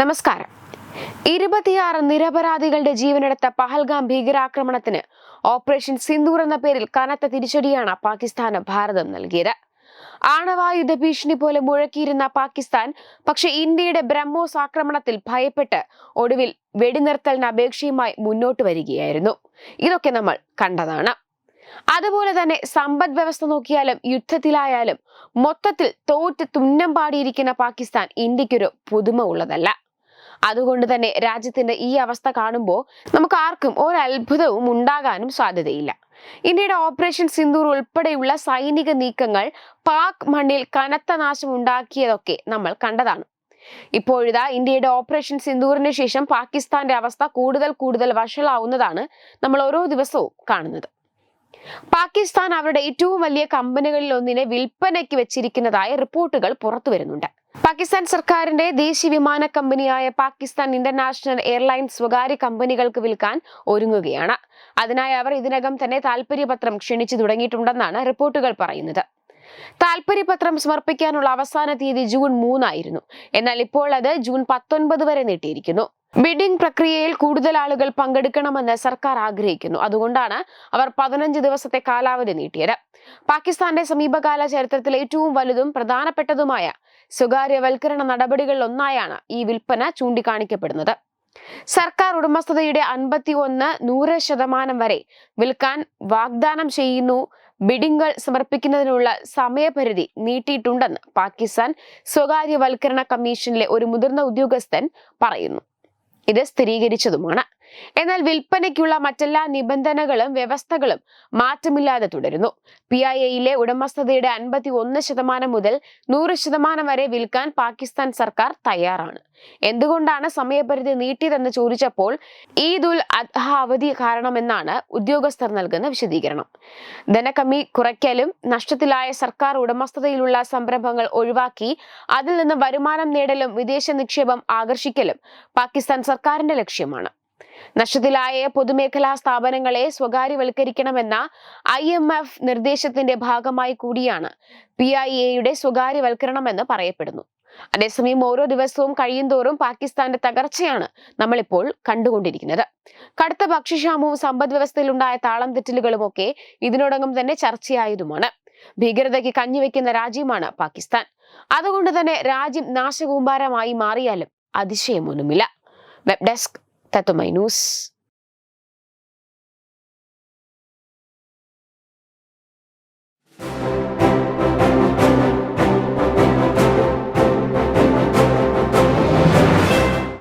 നമസ്കാരം. ഇരുപത്തിയാറ് നിരപരാധികളുടെ ജീവനെടുത്ത പഹൽഗാം ഭീകരാക്രമണത്തിന് ഓപ്പറേഷൻ സിന്ദൂർ എന്ന പേരിൽ കനത്ത തിരിച്ചടിയാണ് പാകിസ്ഥാന് ഭാരതം നൽകിയത്. ആണവായുധ ഭീഷണി പോലെ മുഴക്കിയിരുന്ന പാകിസ്ഥാൻ പക്ഷെ ഇന്ത്യയുടെ ബ്രഹ്മോസ് ആക്രമണത്തിൽ ഭയപ്പെട്ട് ഒടുവിൽ വെടിനിർത്തലിന് അപേക്ഷയുമായി മുന്നോട്ട് വരികയായിരുന്നു. ഇതൊക്കെ നമ്മൾ കണ്ടതാണ്. അതുപോലെ തന്നെ സമ്പദ് വ്യവസ്ഥ നോക്കിയാലും യുദ്ധത്തിലായാലും മൊത്തത്തിൽ തോറ്റ് തുന്നം പാടിയിരിക്കുന്ന പാകിസ്ഥാൻ ഇന്ത്യക്കൊരു പുതുമ ഉള്ളതല്ല. അതുകൊണ്ട് തന്നെ രാജ്യത്തിന്റെ ഈ അവസ്ഥ കാണുമ്പോൾ നമുക്ക് ആർക്കും ഒരത്ഭുതവും ഉണ്ടാകാനും സാധ്യതയില്ല. ഇന്ത്യയുടെ ഓപ്പറേഷൻ സിന്ദൂർ ഉൾപ്പെടെയുള്ള സൈനിക നീക്കങ്ങൾ പാക് മണ്ണിൽ കനത്ത നാശം ഉണ്ടാക്കിയതൊക്കെ നമ്മൾ കണ്ടതാണ്. ഇപ്പോഴിതാ ഇന്ത്യയുടെ ഓപ്പറേഷൻ സിന്ദൂറിന് ശേഷം പാകിസ്ഥാന്റെ അവസ്ഥ കൂടുതൽ കൂടുതൽ വഷളാവുന്നതാണ് നമ്മൾ ഓരോ ദിവസവും കാണുന്നത്. പാകിസ്ഥാൻ അവരുടെ ഏറ്റവും വലിയ കമ്പനികളിൽ ഒന്നിനെ വിൽപ്പനയ്ക്ക് വെച്ചിരിക്കുന്നതായ റിപ്പോർട്ടുകൾ പുറത്തു വരുന്നുണ്ട്. പാകിസ്ഥാൻ സർക്കാരിന്റെ ദേശീയ വിമാന കമ്പനിയായ പാകിസ്ഥാൻ ഇന്റർനാഷണൽ എയർലൈൻസ് സ്വകാര്യ കമ്പനികൾക്ക് വിൽക്കാൻ ഒരുങ്ങുകയാണ്. അതിനായി അവർ ഇതിനകം തന്നെ താൽപര്യപത്രം ക്ഷണിച്ചു തുടങ്ങിയിട്ടുണ്ടെന്നാണ് റിപ്പോർട്ടുകൾ പറയുന്നത്. താൽപര്യപത്രം സമർപ്പിക്കാനുള്ള അവസാന തീയതി ജൂൺ മൂന്നായിരുന്നു. എന്നാൽ ഇപ്പോൾ അത് ജൂൺ പത്തൊൻപത് വരെ നീട്ടിയിരിക്കുന്നു. ബിഡിംഗ് പ്രക്രിയയിൽ കൂടുതൽ ആളുകൾ പങ്കെടുക്കണമെന്ന് സർക്കാർ ആഗ്രഹിക്കുന്നു. അതുകൊണ്ടാണ് അവർ പതിനഞ്ച് ദിവസത്തെ കാലാവധി നീട്ടിയത്. പാകിസ്ഥാന്റെ സമീപകാല ചരിത്രത്തിൽ ഏറ്റവും വലുതും പ്രധാനപ്പെട്ടതുമായ സ്വകാര്യവൽക്കരണ നടപടികളിലൊന്നായാണ് ഈ വിൽപ്പന ചൂണ്ടിക്കാണിക്കപ്പെടുന്നത്. സർക്കാർ ഉടമസ്ഥതയുടെ അൻപത്തി ഒന്ന് നൂറ് ശതമാനം വരെ വിൽക്കാൻ വാഗ്ദാനം ചെയ്യുന്നു. ബിഡിംഗുകൾ സമർപ്പിക്കുന്നതിനുള്ള സമയപരിധി നീട്ടിയിട്ടുണ്ടെന്ന് പാകിസ്ഥാൻ സ്വകാര്യവൽക്കരണ കമ്മീഷനിലെ ഒരു മുതിർന്ന ഉദ്യോഗസ്ഥൻ പറയുന്നു. ഇത് സ്ഥിരീകരിച്ചതുമാണ്. എന്നാൽ വിൽപ്പനയ്ക്കുള്ള മറ്റെല്ലാ നിബന്ധനകളും വ്യവസ്ഥകളും മാറ്റമില്ലാതെ തുടരുന്നു. പി ഐ എയിലെ ഉടമസ്ഥതയുടെ അൻപത്തി ഒന്ന് ശതമാനം മുതൽ നൂറ് ശതമാനം വരെ വിൽക്കാൻ പാകിസ്ഥാൻ സർക്കാർ തയ്യാറാണ്. എന്തുകൊണ്ടാണ് സമയപരിധി നീട്ടിയതെന്ന് ചോദിച്ചപ്പോൾ ഈദ് ഉൽ അദ്ഹ അവധി കാരണമെന്നാണ് ഉദ്യോഗസ്ഥർ നൽകുന്ന വിശദീകരണം. ധനകമ്മി കുറയ്ക്കലും നഷ്ടത്തിലായ സർക്കാർ ഉടമസ്ഥതയിലുള്ള സംരംഭങ്ങൾ ഒഴിവാക്കി അതിൽ നിന്ന് വരുമാനം നേടലും വിദേശ നിക്ഷേപം ആകർഷിക്കലും പാകിസ്ഥാൻ സർക്കാരിന്റെ ലക്ഷ്യമാണ്. നഷ്ടത്തിലായ പൊതുമേഖലാ സ്ഥാപനങ്ങളെ സ്വകാര്യവൽക്കരിക്കണമെന്ന ഐ എം എഫ് നിർദ്ദേശത്തിന്റെ ഭാഗമായി കൂടിയാണ് പി ഐ എയുടെ സ്വകാര്യവൽക്കരണമെന്ന് പറയപ്പെടുന്നു. അതേസമയം ഓരോ ദിവസവും കഴിയുന്തോറും പാകിസ്ഥാന്റെ തകർച്ചയാണ് നമ്മളിപ്പോൾ കണ്ടുകൊണ്ടിരിക്കുന്നത്. കടുത്ത ഭക്ഷ്യക്ഷാമവും സമ്പദ് വ്യവസ്ഥയിലുണ്ടായ താളം തെറ്റലുകളും ഒക്കെ ഇതിനോടകം തന്നെ ചർച്ചയായതുമാണ്. ഭീകരതയ്ക്ക് കഞ്ഞിവെക്കുന്ന രാജ്യമാണ് പാകിസ്ഥാൻ. അതുകൊണ്ട് തന്നെ രാജ്യം നാശകൂമ്പാരമായി മാറിയാലും അതിശയമൊന്നുമില്ല. Web desk Theta minus